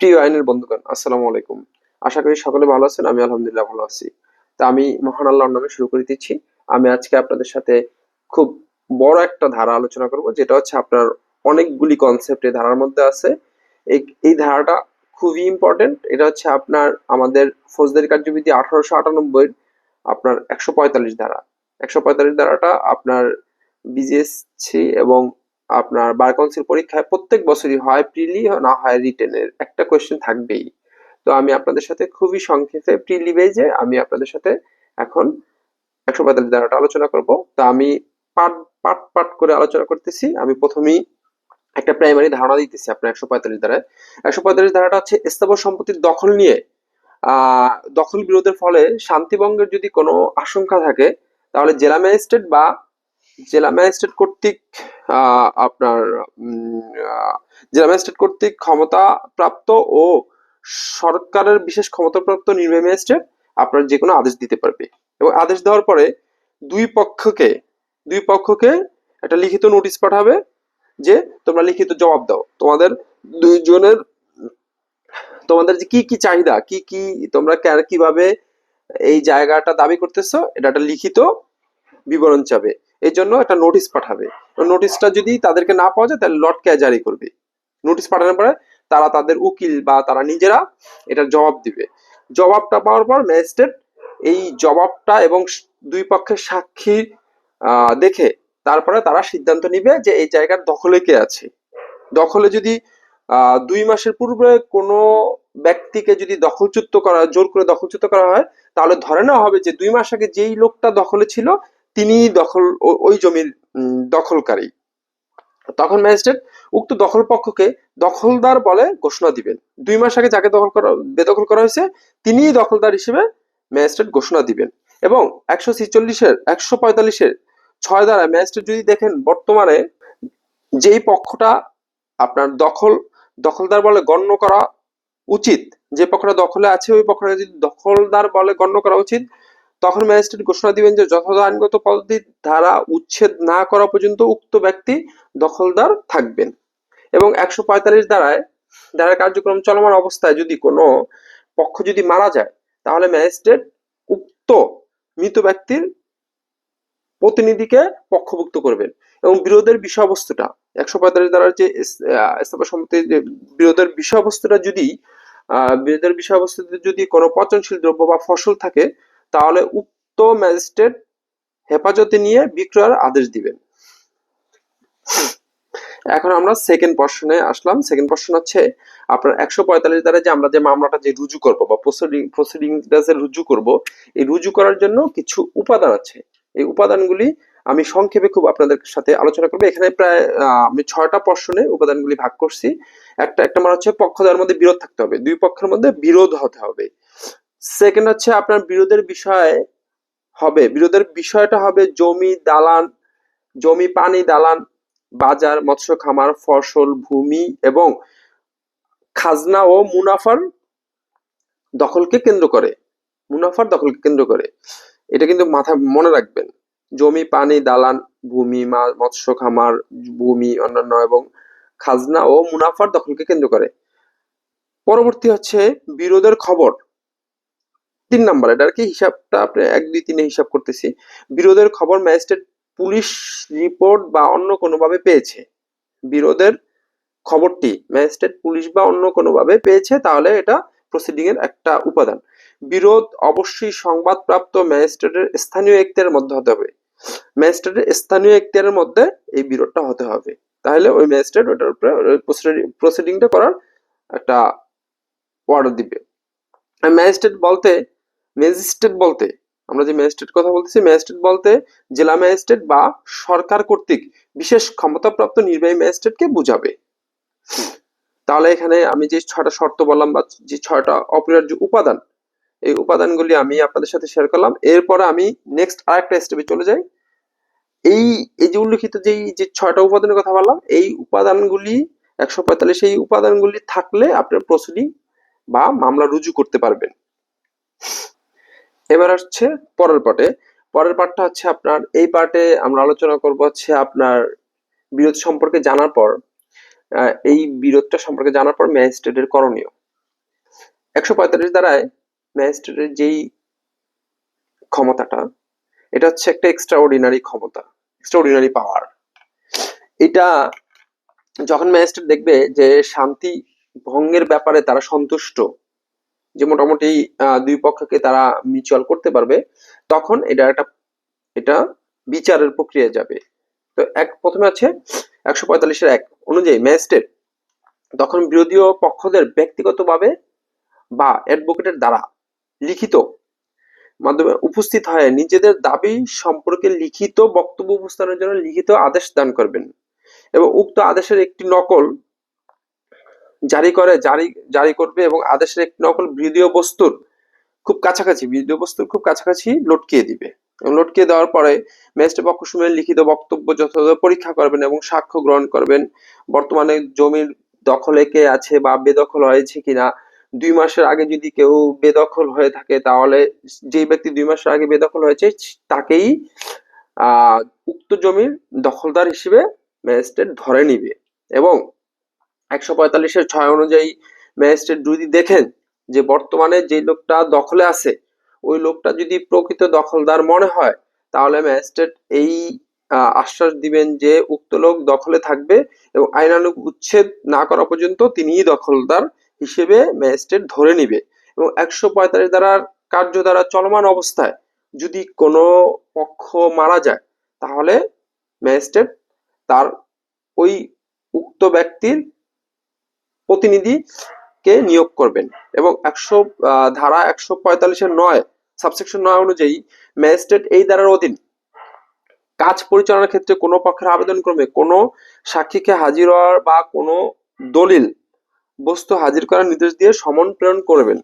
প্রিয় আইনের বন্ধুগণ, আসসালামু আলাইকুম। আশা করি সকলে ভালো আছেন, আমি আলহামদুলিল্লাহ ভালো আছি। তা আমি মহান আল্লাহর নামে শুরু করে দিচ্ছি। আমি আজকে আপনাদের সাথে খুব বড় একটা ধারা আলোচনা করব, যেটা হচ্ছে আপনার অনেকগুলি কনসেপ্ট এই ধারার মধ্যে আছে। এই ধারাটা খুবই ইম্পর্টেন্ট এটা হচ্ছে আপনার, আমাদের ফৌজদারি কার্যবিধি আঠারোশো আটানব্বই আপনার একশো পঁয়তাল্লিশ ধারা। একশো পঁয়তাল্লিশ ধারাটা আপনার বিজিএসসি এবং আপনার বার কাউন্সিল পরীক্ষায় প্রত্যেক বছরই হয় প্রিলি না হয় রিটেনের একটা কোয়েশ্চেন থাকবেই। তো আমি আপনাদের সাথে খুবই সংক্ষেপে প্রিলি বেজে আমি আপনাদের সাথে এখন একশো পঁয়তাল্লিশ ধারাটা আলোচনা করব। তা আমি পাট পাট পাট করে আলোচনা করতেছি। আমি প্রথমেই একটা প্রাইমারি ধারণা দিতেছি আপনার একশো পঁয়তাল্লিশ ধারায়। একশো পঁয়তাল্লিশ ধারাটা হচ্ছে স্থাবর সম্পত্তির দখল নিয়ে। আহ দখল বিরোধের ফলে শান্তিভঙ্গের যদি কোনো আশঙ্কা থাকে, তাহলে জেলা ম্যাজিস্ট্রেট বা জেলা ম্যাজিস্ট্রেট কর্তৃক আপনার জেলা ম্যাজিস্ট্রেট কর্তৃক ক্ষমতা প্রাপ্ত ও সরকারের বিশেষ ক্ষমতাপ্রাপ্ত নির্বাহী ম্যাজিস্ট্রেট আপনার যে কোনো আদেশ দিতে পারবে। এবং আদেশ দেওয়ার পরে দুই পক্ষকে দুই পক্ষকে একটা লিখিত নোটিশ পাঠাবে যে তোমরা লিখিত জবাব দাও। তোমাদের দুইজনের, তোমাদের যে কি কি চাহিদা, কি কি তোমরা কীভাবে এই জায়গাটা দাবি করতেছো, এটা একটা লিখিত বিবরণ চাবে। এই জন্য একটা নোটিশ পাঠাবে। নোটিশটা যদি তাদেরকে না পাওয়া যায়, তাহলে লটকে জারি করবে। নোটিশ পাঠানোর পরে তারা তাদের উকিল বা তারা নিজেরা এটার জবাব দিবে। জবাবটা পাওয়ার পর ম্যাজিস্ট্রেট এই জবাবটা এবং দুই পক্ষের সাক্ষী দেখে তারপরে তারা সিদ্ধান্ত নিবে যে এই জায়গার দখলে কে আছে। দখলে যদি দুই মাসের পূর্বে কোনো ব্যক্তিকে যদি দখলচ্যুত করা, জোর করে দখলচ্যুত করা হয়, তাহলে ধরে নেওয়া হবে যে দুই মাস আগে যেই লোকটা দখলে ছিল তিনি দখল ওই জমির দখলকারী। তখন ম্যাজিস্ট্রেট উক্ত দখল পক্ষকে দখলদার বলে ঘোষণা দিবেন। দুই মাস আগে যাকে দখল করা, বেদখল করা হয়েছে, তিনিই দখলদার হিসেবে ম্যাজিস্ট্রেট ঘোষণা দিবেন। এবং একশো ছিচল্লিশের, একশো পঁয়তাল্লিশের ছয় দ্বারা ম্যাজিস্ট্রেট যদি দেখেন, বর্তমানে যেই পক্ষটা আপনার দখল, দখলদার বলে গণ্য করা উচিত, যে পক্ষটা দখলে আছে, ওই পক্ষটা যদি দখলদার বলে গণ্য করা উচিত তখন ম্যাজিস্ট্রেট ঘোষণা দিবেন যে যথাযথ আইনগত পদ্ধতির ধারা উচ্ছেদ না করা পর্যন্ত উক্ত ব্যক্তি দখলদার থাকবেন। এবং একশো পঁয়তাল্লিশ ধারায় ধারার কার্যক্রম চলমান অবস্থায় যদি কোনো পক্ষ যদি মারা যায় তাহলে ম্যাজিস্ট্রেট উক্ত মৃত ব্যক্তির প্রতিনিধিকে পক্ষভুক্ত করবেন। এবং বিরোধের বিষয়বস্তুটা একশো পঁয়তাল্লিশ ধারার যে স্থাপন সম্পত্তির যে বিরোধের বিষয়বস্তুটা যদি আহ, বিরোধের বিষয়বস্তুতে যদি কোনো পচনশীল দ্রব্য বা ফসল থাকে তাহলে উক্ত ম্যাজিস্ট্রেট হেফাজতে নিয়ে বিক্রয়ের আদেশ দিবেন। এখন আমরা সেকেন্ড পর্শনে আসলাম। সেকেন্ড পর্শন হচ্ছে আপনার একশো পঁয়তাল্লিশ দ্বারা যে আমরা যে মামলাটা যে রুজু করব বা প্রসিডিং প্রসিডিং রুজু করব, এই রুজু করার জন্য কিছু উপাদান আছে। এই উপাদানগুলি আমি সংক্ষেপে খুব আপনাদের সাথে আলোচনা করব। এখানে প্রায় আমি ছয়টা পর্শনে উপাদানগুলি ভাগ করছি। একটা একটা মানে হচ্ছে পক্ষদের মধ্যে বিরোধ থাকতে হবে। দুই পক্ষের মধ্যে বিরোধ হতে হবে। সেকেন্ড হচ্ছে আপনার বিরোধের বিষয় হবে। বিরোধের বিষয়টা হবে জমি, দালান, জমি, পানি, দালান, বাজার, মৎস্য, খামার, ফসল, ভূমি এবং খাজনা ও মুনাফার দখলকে কেন্দ্র করে। মুনাফার দখলকে কেন্দ্র করে। এটা কিন্তু মাথায় মনে রাখবেন। জমি, পানি, দালান, ভূমি মৎস্য, খামার, ভূমি, অন্যান্য এবং খাজনা ও মুনাফার দখলকে কেন্দ্র করে। পরবর্তী হচ্ছে বিরোধের খবর। তিন নাম্বার এটা আর কি হিসাবটা আপনি এক, দুই, তিনে হিসাব করতেছি। বিরোধের খবর ম্যাজিস্ট্রেট পুলিশ রিপোর্ট বা অন্য কোনোভাবে পেয়েছে। বিরোধের খবরটি ম্যাজিস্ট্রেট পুলিশ বা অন্য কোনোভাবে পেয়েছে, তাহলে এটা প্রসিডিং এর একটা উপাদান। বিরোধ অবশ্যই সংবাদপ্রাপ্ত ম্যাজিস্ট্রেটের স্থানীয় এখতিয়ারের মধ্যে হতে হবে। ম্যাজিস্ট্রেটের স্থানীয় এখতিয়ারের মধ্যে এই বিরোধটা হতে হবে। তাহলে ওই ম্যাজিস্ট্রেট ওটার উপরে প্রসিডিংটা করার একটা অর্ডার দিবে। ম্যাজিস্ট্রেট বলতে ম্যাজিস্ট্রেট বলতে, আমরা যে ম্যাজিস্ট্রেট কথা বলতেছি, ম্যাজিস্ট্রেট বলতে জেলা ম্যাজিস্ট্রেট বা সরকার কর্তৃক বিশেষ ক্ষমতাপ্রাপ্ত নির্বাহী ম্যাজিস্ট্রেটকে বুঝাবে। তাহলে এখানে আমি যে ছয়টা শর্ত বললাম বা যে ছয়টা অপরিহার্য উপাদান, এই উপাদানগুলি আমি আপনাদের সাথে শেয়ার করলাম। এরপরে আমি নেক্সট আরেকটা স্টেপে চলে যাই। এই এই যে উল্লেখিত যে যে ছয়টা উপাদানের কথা বললাম, এই উপাদানগুলি, একশো পঁয়তাল্লিশ এই উপাদানগুলি থাকলে আপনার প্রসিডিং বা মামলা রুজু করতে পারবেন। এবার হচ্ছে পরের পার্টে। পরের পার্টটা হচ্ছে আপনার, এই পার্টে আমরা আলোচনা করব হচ্ছে আপনার বিরোধ সম্পর্কে জানার পর এই বিরোধটা সম্পর্কে জানার পর ম্যাজিস্ট্রেটের করণীয়। একশো পঁয়তাল্লিশ দ্বারায় ম্যাজিস্ট্রেটের যেই ক্ষমতাটা, এটা হচ্ছে একটা এক্সট্রা অর্ডিনারি ক্ষমতা এক্সট্রা অর্ডিনারি পাওয়ার এটা যখন ম্যাজিস্ট্রেট দেখবে যে শান্তি ভঙ্গের ব্যাপারে তারা সন্তুষ্ট যে মোটামুটি দুই পক্ষকে তারা মিউচুয়াল করতে পারবে, তখন এটা একটা, এটা বিচারের প্রক্রিয়া যাবে। তো এক, প্রথমে আছে একশো পঁয়তাল্লিশের এক অনুযায়ী ম্যাজিস্ট্রেট তখন বিরোধী পক্ষদের ব্যক্তিগতভাবে বা অ্যাডভোকেটের দ্বারা লিখিত মাধ্যমে উপস্থিত হয়ে নিজেদের দাবি সম্পর্কে লিখিত বক্তব্য উপস্থানের জন্য লিখিত আদেশ দান করবেন। এবং উক্ত আদেশের একটি নকল জারি করে, জারি জারি করবে এবং আদেশের একটি নকল ভিডিও বস্তুর খুব কাছাকাছি, ভিডিও বস্তুর খুব কাছাকাছি লটকিয়ে দিবে। এবং লটকিয়ে দেওয়ার পরে ম্যাজিস্ট্রেট পক্ষসমূহের লিখিত বক্তব্য যথাযথ পরীক্ষা করবেন এবং সাক্ষ্য গ্রহণ করবেন। বর্তমানে জমির দখলে কে আছে বা বেদখল হয়েছে কিনা, দুই মাসের আগে যদি কেউ বেদখল হয়ে থাকে, তাহলে যে ব্যক্তি দুই মাসের আগে বেদখল হয়েছে, তাকেই, আহ, উক্ত জমির দখলদার হিসেবে ম্যাজিস্ট্রেট ধরে নিবে। এবং একশো পঁয়তাল্লিশের ছয় অনুযায়ী ম্যাজিস্ট্রেট যদি দেখেন যে বর্তমানে যে লোকটা দখলে আছে, ওই লোকটা যদি প্রকৃত দখলদার মনে হয়, তাহলে ম্যাজিস্ট্রেট এই আশ্বাস দিবেন যে উক্ত লোক দখলে থাকবে এবং আইনানুগ উচ্ছেদ না করা পর্যন্ত তিনিই দখলদার হিসেবে ম্যাজিস্ট্রেট ধরে নিবে। এবং একশো পঁয়তাল্লিশ দ্বারার কার্য দ্বারা চলমান অবস্থায় যদি কোনো পক্ষ মারা যায়, তাহলে ম্যাজিস্ট্রেট তার ওই উক্ত ব্যক্তির প্রতিনিধিকে নিয়োগ করবেন এবং একশো ধারা একশো পঁয়তাল্লিশের নয় সাবসেকশন নয় অনুযায়ী ম্যাজিস্ট্রেট এই ধারার অধীন কাজ পরিচালনার ক্ষেত্রে কোনো পক্ষের আবেদন ক্রমে কোনো সাক্ষীকে হাজির হওয়ার বা কোনো দলিল, বস্তু হাজির করার নির্দেশ দিয়ে সমন প্রেরণ করবেন।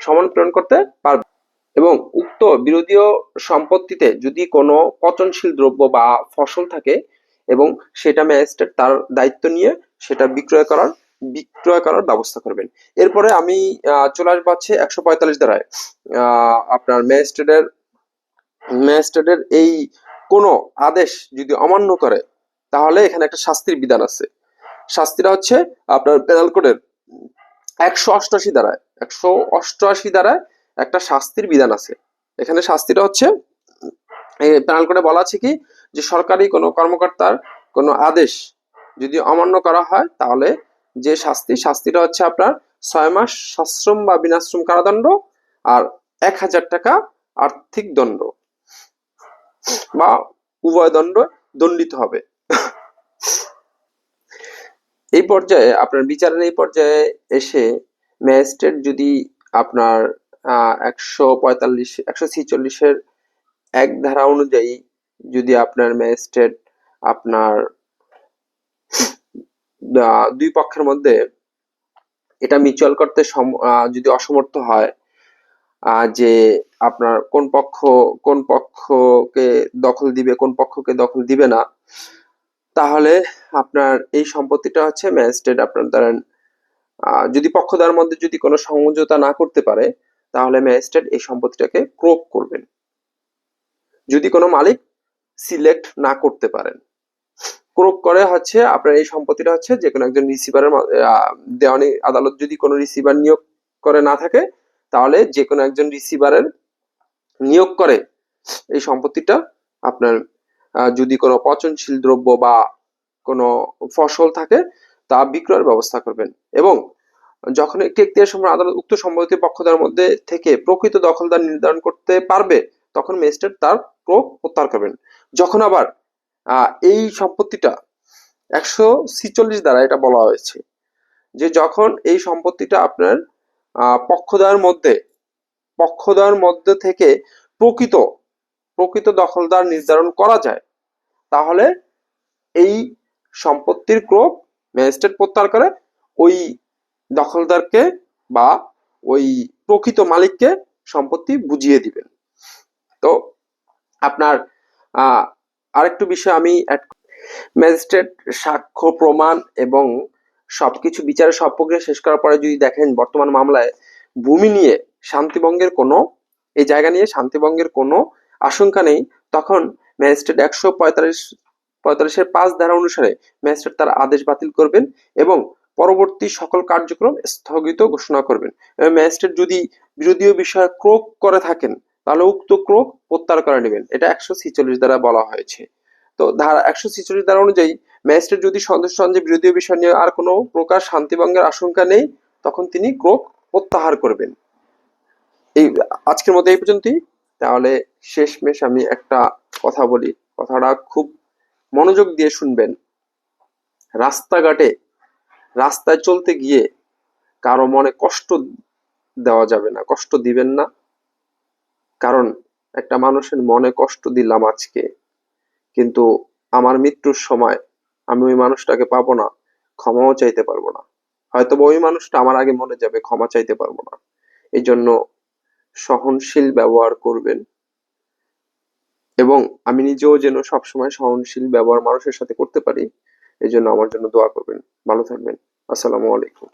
সমন প্রেরণ করতে পারবে এবং উক্ত বিরোধীয় সম্পত্তিতে যদি কোনো পচনশীল দ্রব্য বা ফসল থাকে এবং সেটা ম্যাজিস্ট্রেট তার দায়িত্ব নিয়ে সেটা বিক্রয় করার বিক্রয় করার ব্যবস্থা করবেন। এরপরে আমি চলে আসব হচ্ছে একশো পঁয়তাল্লিশ দ্বারায় আপনার ম্যাজিস্ট্রেটের ম্যাজিস্ট্রেটের এই কোনো আদেশ যদি অমান্য করে, তাহলে এখানে একটা শাস্তির বিধান আছে। শাস্তিটা হচ্ছে আপনার পেনাল কোডের একশো অষ্টআশি দ্বারায় একশো অষ্টআশি দ্বারায় একটা শাস্তির বিধান আছে। এখানে শাস্তিটা হচ্ছে পেনাল কোডে বলা আছে কি, যে সরকারি কোনো কর্মকর্তার কোনো আদেশ যদি অমান্য করা হয়, তাহলে যে শাস্তি, শাস্তিটা হচ্ছে আপনার ছয় মাস সশ্রম বা বিনাশ্রম কারাদণ্ড আর এক হাজার টাকা আর্থিক দণ্ড বা উভয় দণ্ড দণ্ডিত হবে। এই পর্যায়ে, আপনার বিচারের এই পর্যায়ে এসে ম্যাজিস্ট্রেট যদি আপনার একশো পঁয়তাল্লিশ, একশো ছিচল্লিশের এক ধারা অনুযায়ী যদি আপনার ম্যাজিস্ট্রেট আপনার দুই পক্ষের মধ্যে এটা মিউচুয়াল করতে যদি অসমর্থ হয় যে আপনার কোন পক্ষ, কোন পক্ষকে দখল দিবে, কোন পক্ষকে দখল দিবে না, তাহলে আপনার এই সম্পত্তিটা হচ্ছে ম্যাজিস্ট্রেট আপনার ধরেন যদি পক্ষদার মধ্যে যদি কোনো সমঝোতা না করতে পারে, তাহলে ম্যাজিস্ট্রেট এই সম্পত্তিটাকে ক্রোপ করবেন। যদি কোনো মালিক সিলেক্ট না করতে পারেন। ক্রোপ করে হচ্ছে আপনার এই সম্পত্তিটা হচ্ছে যে কোনো একজন রিসিভারের দেওয়ানি আদালত যদি কোনো রিসিভার নিয়োগ করে না থাকে, তাহলে যে কোনো একজন রিসিভারের নিয়োগ করে এই সম্পত্তিটা আপনার যদি কোনো পচনশীল দ্রব্য বা কোনো ফসল থাকে, তা বিক্রয়ের ব্যবস্থা করবেন। এবং যখন একটি এখতিয়ার সময় আদালত উক্ত সম্পত্তি পক্ষদার মধ্যে থেকে প্রকৃত দখলদার নির্ধারণ করতে পারবে, তখন ম্যাজিস্ট্রেট তার প্রয়োগ প্রত্যাহার করবেন। যখন আবার এই সম্পত্তিটা একশো ছিচল্লিশ দ্বারা এটা বলা হয়েছে যে যখন এই সম্পত্তিটা আপনার পক্ষদার মধ্যে পক্ষদার মধ্যে থেকে প্রকৃত প্রকৃত দখলদার নির্ধারণ করা যায়, তাহলে এই সম্পত্তির ক্রোপ ম্যাজিস্ট্রেট প্রত্যাহার করে ওই দখলদারকে বা ওই প্রকৃত মালিককে সম্পত্তি বুঝিয়ে দিবেন। তো আপনার আরেকটু বিষয় আমি ম্যাজিস্ট্রেট সাক্ষ্য, প্রমাণ এবং সবকিছু বিচারের সব প্রক্রিয়া শেষ করার পরে যদি দেখেন বর্তমান মামলায় ভূমি নিয়ে শান্তিভঙ্গের কোনো, এই জায়গা নিয়ে শান্তিভঙ্গের কোনো আশঙ্কা নেই, তখন ম্যাজিস্ট্রেট একশো পঁয়তাল্লিশ, পঁয়তাল্লিশের পাঁচ ধারা অনুসারে ম্যাজিস্ট্রেট তার আদেশ বাতিল করবেন এবং পরবর্তী সকল কার্যক্রম স্থগিত ঘোষণা করবেন। ম্যাজিস্ট্রেট যদি বিরোধীয় বিষয়ে ক্রোক করে থাকেন তাহলে উক্ত ক্রোক প্রত্যাহার করে নেবেন। এটা একশো ছিচল্লিশ দ্বারা বলা হয়েছে। তো ধারা একশো ছিচল্লিশ ধারা অনুযায়ী ম্যাজিস্ট্রেট যদি সন্তুষ্ট হন যে বিরোধীয় বিষয় নিয়ে আর কোনো প্রকার শান্তিভঙ্গের আশঙ্কা নেই, তখন তিনি ক্রোক প্রত্যাহার করবেন। এই আজকের মতো এই পর্যন্তই। তাহলে শেষমেশ আমি একটা কথা বলি। কথাটা খুব মনোযোগ দিয়ে শুনবেন। রাস্তাঘাটে রাস্তায় চলতে গিয়ে কারও মনে কষ্ট দেওয়া যাবে না, কষ্ট দিবেন না। কারণ একটা মানুষের মনে কষ্ট দিলাম আজকে। কিন্তু আমার মৃত্যুর সময় আমি ওই মানুষটাকে পাবো না, ক্ষমাও চাইতে পারব না। হয়তো ওই মানুষটা আমার আগে মনে যাবে, ক্ষমা চাইতে পারব না। এই জন্য সহনশীল ব্যবহার করবেন। এবং আমি নিজেও যেন সবসময় সহনশীল ব্যবহার মানুষের সাথে করতে পারি এই জন্য আমার জন্য দোয়া করবেন। ভালো থাকবেন। আসসালামু আলাইকুম।